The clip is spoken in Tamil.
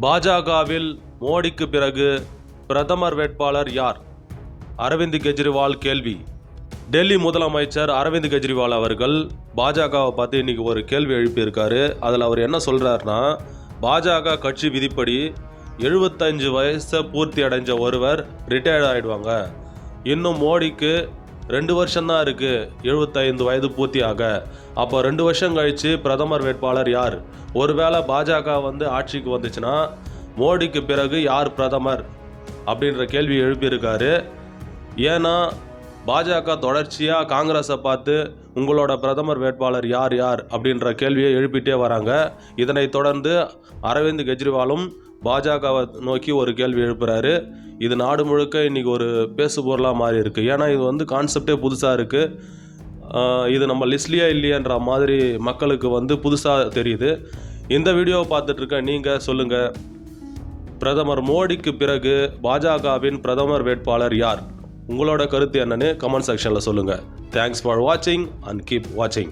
பாஜகவில் மோடிக்கு பிறகு பிரதமர் வேட்பாளர் யார்? அரவிந்த் கெஜ்ரிவால் கேள்வி. டெல்லி முதலமைச்சர் அரவிந்த் கெஜ்ரிவால் அவர்கள் பாஜகவை பார்த்து இன்னைக்கு ஒரு கேள்வி எழுப்பியிருக்காரு. அதில் அவர் என்ன சொல்கிறாருன்னா பாஜக கட்சி விதிப்படி எழுபத்தஞ்சு வயசை பூர்த்தி அடைஞ்ச ஒருவர் ரிட்டையர்ட் ஆகிடுவாங்க இன்னும் மோடிக்கு ரெண்டு வருஷம்தான் இருக்கு. எழுபத்தைந்து வயது பூர்த்தியாக. அப்போ ரெண்டு வருஷம் கழிச்சு பிரதமர் வேட்பாளர் யார்? ஒருவேளை பாஜக வந்து ஆட்சிக்கு வந்துச்சுன்னா மோடிக்கு பிறகு யார் பிரதமர்? அப்படின்ற கேள்வி எழுப்பியிருக்காரு. ஏன்னா பாஜக தொடர்ச்சியாக காங்கிரஸை பார்த்து உங்களோட பிரதமர் வேட்பாளர் யார் யார் அப்படின்ற கேள்வியை எழுப்பிட்டே வராங்க. இதனைத் தொடர்ந்து அரவிந்த் கெஜ்ரிவாலும் பாஜகவை நோக்கி ஒரு கேள்வி எழுப்புறாரு. இது நாடு முழுக்க இன்னைக்கு ஒரு பேசு பொருளாக மாறி இருக்குது ஏன்னா இது வந்து கான்செப்டே புதுசாக இருக்குது இது நம்ம லிஸ்ட்லியா இல்லையன்ற மாதிரி மக்களுக்கு வந்து புதுசாக தெரியுது. இந்த வீடியோவை பார்த்துட்ருக்க நீங்கள் சொல்லுங்கள் பிரதமர் மோடிக்கு பிறகு பாஜகவின் பிரதமர் வேட்பாளர் யார்? உங்களோட கருத்து என்னன்னு கமெண்ட் செக்ஷனில் சொல்லுங்கள் தேங்க்ஸ் ஃபார் வாட்சிங் அண்ட் கீப் வாட்சிங்